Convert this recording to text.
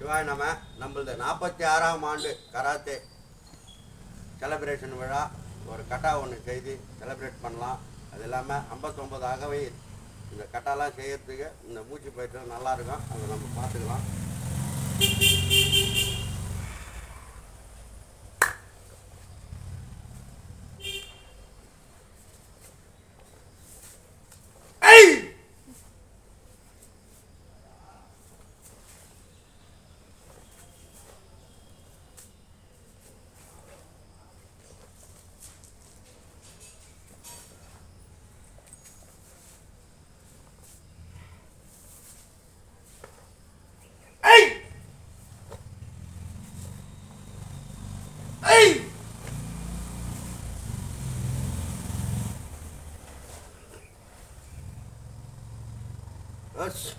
சிவாய் நம்ம நம்மளது நாற்பத்தி ஆறாம் ஆண்டு கராத்தே செலப்ரேஷன் விழா. ஒரு கட்டா ஒன்று செய்து செலப்ரேட் பண்ணலாம். அது இல்லாமல் ஐம்பத்தொம்பது ஆகவே இந்த கட்டாலாம் செய்யறதுக்கு இந்த மூச்சு பயிற்சி நல்லாயிருக்கும் அதை நம்ம பார்த்துக்கலாம். That's